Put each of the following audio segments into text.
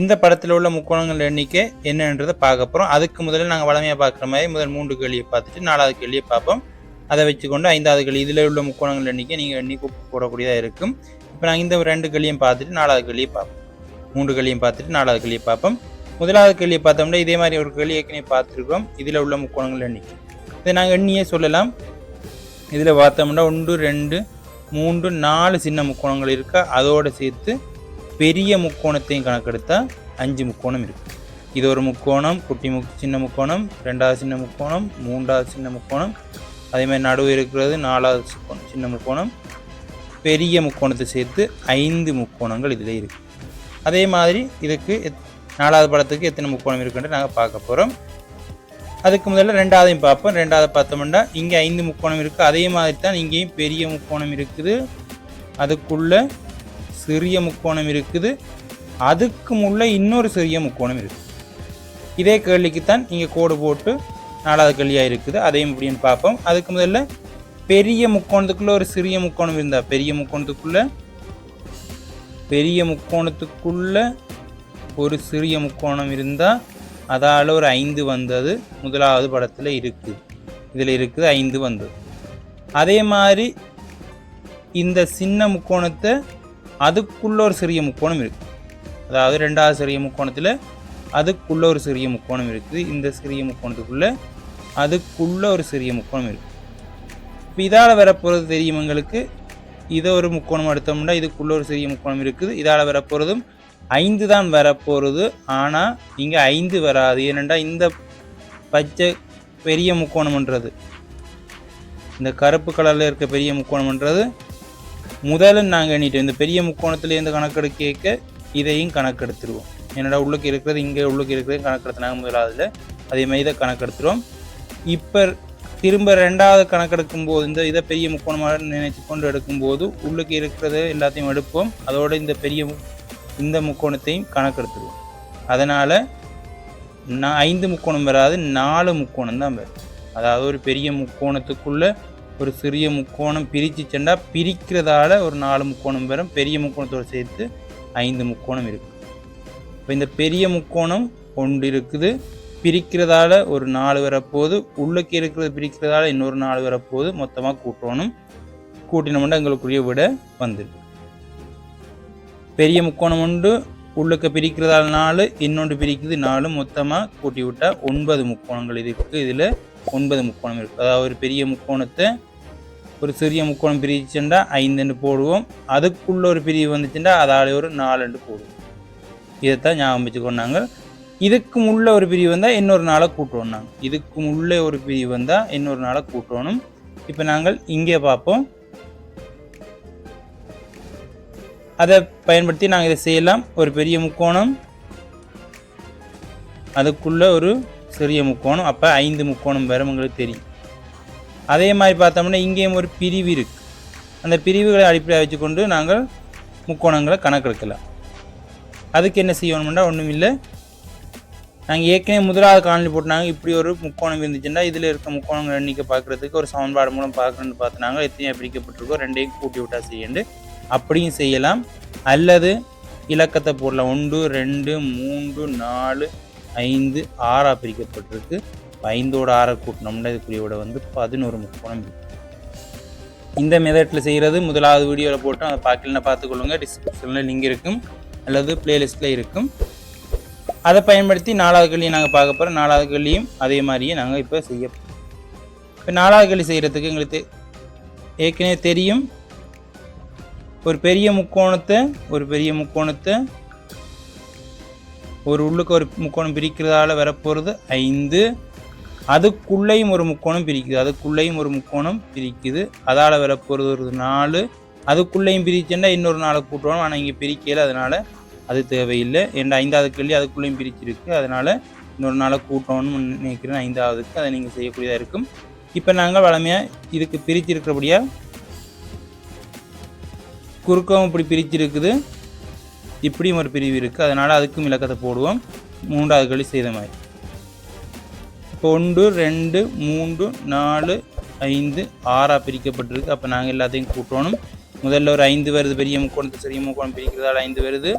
இந்த படத்தில் உள்ள முக்கோணங்கள் எண்ணிக்கை என்னன்றதை பார்க்க போகிறோம் அதுக்கு முதல்ல நாங்கள் வளமையாக பார்க்குற மாதிரி முதல் மூன்று கேள்வியை பார்த்துட்டு நாலாவது கேள்வியை பார்ப்போம். அதை வச்சுக்கொண்டு ஐந்தாவது கேள்வி இதில் உள்ள முக்கோணங்கள் எண்ணிக்கை நீங்கள் எண்ணி போடக்கூடியதாக இருக்கும். இப்போ நாங்கள் இந்த ரெண்டு கேள்வியும் பார்த்துட்டு நாலாவது கேள்வியை பார்ப்போம். மூன்று கேள்வியும் பார்த்துட்டு நாலாவது கேள்வியை பார்ப்போம். முதலாவது கேள்வியை பார்த்தோம்னா இதே மாதிரி ஒரு கேள்வி ஏற்கனவே பார்த்துருக்கோம் இதில் உள்ள முக்கோணங்கள் எண்ணிக்கை. இதை நாங்கள் எண்ணியே சொல்லலாம். இதில் பார்த்தோம்னா ஒன்று ரெண்டு மூன்று நாலு சின்ன முக்கோணங்கள் இருக்கா? அதோடு சேர்த்து பெரிய முக்கோணத்தையும் கணக்கெடுத்தால் அஞ்சு முக்கோணம் இருக்குது இது ஒரு முக்கோணம் குட்டி முக் சின்ன முக்கோணம் ரெண்டாவது சின்ன முக்கோணம் மூன்றாவது சின்ன முக்கோணம். அதே மாதிரி நடுவு இருக்கிறது நாலாவது முக்கோணம் சின்ன முக்கோணம். பெரிய முக்கோணத்தை சேர்த்து ஐந்து முக்கோணங்கள் இதில் இருக்குது அதே மாதிரி இதுக்கு எத்- நாலாவது படத்துக்கு எத்தனை முக்கோணம் இருக்குன்ட்டு நாங்கள் பார்க்க போகிறோம் அதுக்கு முதல்ல ரெண்டாவதையும் பார்ப்போம். ரெண்டாவது பார்த்தோம்னா இங்கே ஐந்து முக்கோணம் இருக்குது அதே மாதிரி தான் இங்கேயும் பெரிய முக்கோணம் இருக்குது. அதுக்குள்ளே சிறிய முக்கோணம் இருக்குது. அதுக்கு முள்ளே இன்னொரு சிறிய முக்கோணம் இருக்குது இதே கேள்விக்குத்தான் இங்கே கோடு போட்டு நாலாவது கேள்வியாக இருக்குது. அதையும் இப்படின்னு பார்ப்போம். அதுக்கு முதல்ல பெரிய முக்கோணத்துக்குள்ளே ஒரு சிறிய முக்கோணம் இருந்தால் பெரிய முக்கோணத்துக்குள்ளே பெரிய முக்கோணத்துக்குள்ளே ஒரு சிறிய முக்கோணம் இருந்தால் அதால் ஒரு ஐந்து வந்தது. முதலாவது படத்தில் இருக்குது இதில் இருக்குது ஐந்து வந்தது. அதே மாதிரி இந்த சின்ன முக்கோணத்தை அதுக்குள்ள ஒரு சிறிய முக்கோணம் இருக்குது அதாவது ரெண்டாவது சிறிய முக்கோணத்தில் அதுக்குள்ள ஒரு சிறிய முக்கோணம் இருக்குது. இந்த சிறிய முக்கோணத்துக்குள்ளே அதுக்குள்ள ஒரு சிறிய முக்கோணம் இருக்குது இப்போ இதால் வரப்போகிறது தெரியும் எங்களுக்கு இதை ஒரு முக்கோணம் எடுத்தோம்னா இதுக்குள்ள ஒரு சிறிய முக்கோணம் இருக்குது. இதால் வரப்போகிறதும் ஐந்து தான் வரப்போகிறது ஆனால் இங்கே ஐந்து வராது. ஏனெண்டா இந்த பச்சை பெரிய முக்கோணம்ன்றது. இந்த கருப்பு கலரில் இருக்க பெரிய முக்கோணம்ன்றது முதல்ல நாங்கள் எண்ணிட்டோம் இந்த பெரிய முக்கோணத்துலேருந்து கணக்கெடுக்க கேட்க இதையும் கணக்கெடுத்துருவோம். என்னடா உள்ளுக்கு இருக்கிறது இங்கே உள்ளுக்கு இருக்கிறது கணக்கெடுத்தினாங்க முதலாவதுல. அதே மாதிரி இதை கணக்கெடுத்துருவோம். இப்போ திரும்ப ரெண்டாவது கணக்கெடுக்கும் போது இந்த இதை பெரிய முக்கோணமாக நினைச்சு கொண்டு எடுக்கும்போது உள்ளுக்கு இருக்கிறது எல்லாத்தையும் எடுப்போம். அதோட இந்த பெரிய இந்த முக்கோணத்தையும் கணக்கெடுத்துருவோம். அதனால் நான் ஐந்து முக்கோணம் வராது நாலு முக்கோணம் தான் வரும். அதாவது ஒரு பெரிய முக்கோணத்துக்குள்ளே ஒரு சிறிய முக்கோணம் பிரித்து சென்றால் பிரிக்கிறதால ஒரு நாலு முக்கோணம் வரும். பெரிய முக்கோணத்தோடு சேர்த்து ஐந்து முக்கோணம் இருக்குது இப்போ இந்த பெரிய முக்கோணம் ஒன்று இருக்குது. பிரிக்கிறதால ஒரு நாலு வரப்போது உள்ளுக்கு இருக்கிறது பிரிக்கிறதால இன்னொரு நாலு வரப்போது மொத்தமாக கூட்டணும். கூட்டினோம்னா எங்களுக்குரிய விட வந்துருக்கு. பெரிய முக்கோணம் உண்டு உள்ளுக்க பிரிக்கிறதால நாலு இன்னொன்று பிரிக்குது நாலு. மொத்தமாக கூட்டி விட்டால் ஒன்பது முக்கோணங்கள் இருக்குது இதில் ஒன்பது முக்கோணம் இருக்குது அதாவது ஒரு பெரிய முக்கோணத்தை ஒரு சிறிய முக்கோணம் பிரிச்சுட்டா ஐந்துன்னு போடுவோம். அதுக்குள்ள ஒரு பிரிவு வந்துச்சுட்டா அதாலே ஒரு நாலுன்னு போடுவோம். இதைத்தான் ஞாபகம் வச்சுக்கொண்டாங்க இதுக்கு உள்ள ஒரு பிரிவு வந்தால் இன்னொரு நாளை கூட்டுவோம் நாங்கள். இதுக்கு உள்ளே ஒரு பிரிவு வந்தால் இன்னொரு நாளை கூட்டணும் இப்போ நாங்கள் இங்கே பார்ப்போம். அதை பயன்படுத்தி நாங்கள் இதை செய்யலாம். ஒரு பெரிய முக்கோணம். அதுக்குள்ள ஒரு சிறிய முக்கோணம். அப்போ ஐந்து முக்கோணம் வரும் உங்களுக்கு தெரியும். அதே மாதிரி பார்த்தோம்னா இங்கேயும் ஒரு பிரிவு இருக்குது அந்த பிரிவுகளை அடிப்படையாக வச்சுக்கொண்டு நாங்கள் முக்கோணங்களை கணக்கெடுக்கலாம் அதுக்கு என்ன செய்யணும்னா ஒன்றும் இல்லை. நாங்கள் ஏற்கனவே முதலாவது காணொலி போட்டாங்க இப்படி ஒரு முக்கோணம் இருந்துச்சுன்னா இதில் இருக்க முக்கோணங்கள் எண்ணிக்கை பார்க்குறதுக்கு ஒரு சமன்பாடு மூலம் பார்க்கணுன்னு பார்த்துனாங்க. எத்தனையோ பிரிக்கப்பட்டிருக்கோ ரெண்டையும் கூட்டி விட்டால் செய்யண்டு அப்படியும் செய்யலாம். அல்லது இலக்கத்தை போடலாம். ஒன்று ரெண்டு மூன்று நாலு ஐந்து ஆறாக பிரிக்கப்பட்டிருக்கு. ஐந்தோட ஆறை கூட்டினோம்னா இதுக்குரிய விட வந்து பதினோரு முக்கோணம் இந்த மெதட்டில் செய்கிறது முதலாவது வீடியோவில் போட்டோம். அதை பார்க்கலன்னா பார்த்துக்கொள்ளுங்க. டிஸ்கிரிப்ஷனில் லிங்க் இருக்கும். அல்லது பிளேலிஸ்ட்டில் இருக்கும். அதை பயன்படுத்தி நாலாவது கல்லியை நாங்கள் பார்க்க போகிறோம் நாலாவது கல்லியும் அதே மாதிரியே நாங்கள் இப்போ செய்ய இப்போ நாலாவது கல்லி செய்கிறதுக்கு எங்களுக்கு தெ- ஏற்கனவே தெரியும். ஒரு பெரிய முக்கோணத்தை ஒரு பெரிய முக்கோணத்தை ஒரு உள்ளுக்கு ஒரு முக்கோணம் பிரிக்கிறதால வரப்போகிறது ஐந்து. அதுக்குள்ளேயும் ஒரு முக்கோணம் பிரிக்குது. அதுக்குள்ளேயும் ஒரு முக்கோணம் பிரிக்குது. அதால் வரப்போகிறது ஒரு நாலு. அதுக்குள்ளேயும் பிரிச்சுன்னா இன்னொரு நாளை கூட்டுவோம். ஆனால் இங்கே பிரிக்கல. அதனால் அது தேவையில்லை. என் ஐந்தாவது கேள்வி அதுக்குள்ளேயும் பிரிச்சிருக்கு. அதனால் இன்னொரு நாளை கூட்டணும்னு நினைக்கிறேன். ஐந்தாவதுக்கு அதை நீங்கள் செய்யக்கூடியதாக இருக்கும். இப்போ நாங்கள் வளமையாக இதுக்கு பிரிச்சிருக்கிறபடியாக குறுக்கவும் இப்படி பிரிச்சிருக்குது. இப்படியும் ஒரு பிரிவு இருக்குது அதனால் அதுக்கும் இலக்கத்தை போடுவோம். மூன்றாவது களி செய்த மாதிரி ஒன்று ரெண்டு மூன்று நாலு ஐந்து ஆறாக பிரிக்கப்பட்டிருக்கு. அப்போ நாங்கள் எல்லாத்தையும் கூட்டணும். முதல்ல ஒரு ஐந்து வருது பெரிய முக்கோணத்தை சிறிய முக்கோணம் பிரிக்கிறதால ஐந்து வருது.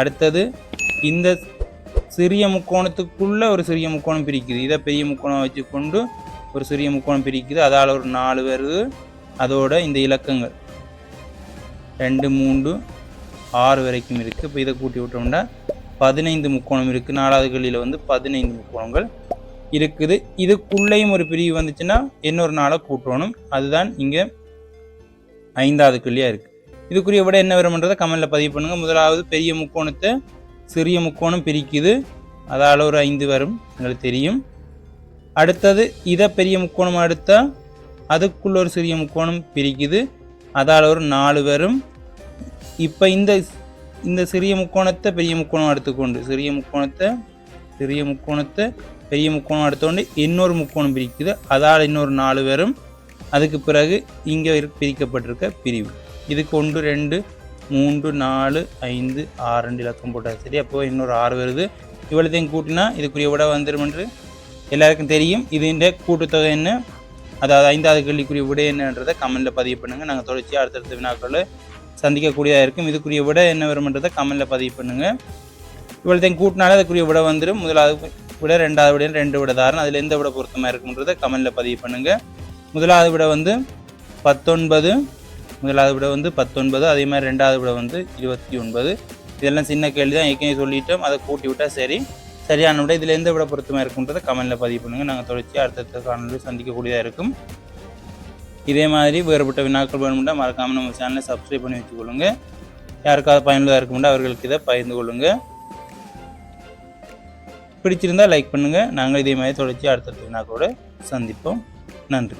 அடுத்தது இந்த சிறிய முக்கோணத்துக்குள்ளே ஒரு சிறிய முக்கோணம் பிரிக்குது. இதை பெரிய முக்கோணம் வச்சுக்கொண்டு ஒரு சிறிய முக்கோணம் பிரிக்குது. அதால் ஒரு நாலு வருது. அதோட இந்த இலக்கங்கள். ரெண்டு மூன்று ஆறு வரைக்கும் இருக்குது இப்போ இதை கூட்டி விட்டோம்னா பதினைந்து முக்கோணம் இருக்குது நாலாவது கல்லியில் வந்து பதினைந்து முக்கோணங்கள். இருக்குது. இதுக்குள்ளேயும் ஒரு பிரிவு வந்துச்சுன்னா இன்னொரு நாளை கூட்டணும். அதுதான் இங்கே ஐந்தாவது கல்லியாக இருக்குது இதுக்குரிய விட என்ன வரும்ன்றதை கமெண்டில் பதிவு பண்ணுங்கள் முதலாவது பெரிய முக்கோணத்தை சிறிய முக்கோணம் பிரிக்குது. அதால் ஒரு ஐந்து வரும். எங்களுக்கு தெரியும். அடுத்தது இதை பெரிய முக்கோணம் எடுத்தால் அதுக்குள்ள ஒரு சிறிய முக்கோணம் பிரிக்குது. அதால் ஒரு நாலு வரும். இப்போ இந்த இந்த சிறிய முக்கோணத்தை பெரிய முக்கோணம் எடுத்துக்கொண்டு சிறிய முக்கோணத்தை சிறிய முக்கோணத்தை பெரிய முக்கோணம் எடுத்தோடனே இன்னொரு முக்கோணம் பிரிக்குது. அதால் இன்னொரு நாலு வரும். அதுக்கு பிறகு இங்கே பிரிக்கப்பட்டிருக்க பிரிவு. இதுக்கு ஒன்று ரெண்டு மூன்று நாலு ஐந்து ஆறு ரெண்டு இலக்கம் போட்டால் சரி அப்போ இன்னொரு ஆறு வருது. இவ்வளோத்தையும் கூட்டினா இதுக்குரிய விட வந்துடும் என்று எல்லாருக்கும் தெரியும். இதுன்ற கூட்டுத்தொகை என்ன? அதாவது ஐந்தாவது கேள்விக்குரிய விட என்னன்றதை கமெண்டில் பதிவு பண்ணுங்கள் நாங்கள் தொடர்ச்சியாக அடுத்தடுத்த வினாக்களை சந்திக்கக்கூடியதாக இருக்கும். இதுக்குரிய விட என்ன வரும்ன்றதை கமெண்டில் பதிவு பண்ணுங்கள் இவ்வளோத்தையும் கூட்டினாலே அதுக்குரிய விட வந்துடும் முதலாவது விட ரெண்டாவது விட ரெண்டு விட தாரன் அதில் எந்த விட பொருத்தமாக இருக்குன்றதை கமெண்டில் பதிவு பண்ணுங்கள் முதலாவது விட வந்து பத்தொன்பது. முதலாவது விட வந்து பத்தொன்பது. அதே மாதிரி ரெண்டாவது விட வந்து இருபத்தி ஒன்பது. இதெல்லாம் சின்ன கேள்வி தான் ஏற்கனவே சொல்லிட்டோம். அதை கூட்டி விட்டால் சரி. சரியான விட. இதில் எந்த விட பொருத்தமாக இருக்குன்றதை கமெண்டில் பதிவு பண்ணுங்கள் நாங்கள் தொடர்ச்சி அடுத்தடுத்த காணொலி சந்திக்கக்கூடியதாக இருக்கும். இதே மாதிரி வேறுபட்ட வினாக்கள் வேணும்னா மறக்காமல் நம்ம சேனலை சப்ஸ்கிரைப் பண்ணி வச்சுக்கொள்ளுங்க. யாருக்காவது பயனுள்ளதாக இருக்கும்னா அவர்களுக்கு இதை பகிர்ந்து கொள்ளுங்கள் பிடிச்சிருந்தால் லைக் பண்ணுங்கள் நாங்கள் இதே மாதிரி தொடர்ச்சி அடுத்தடுத்த கூட சந்திப்போம். நன்றி.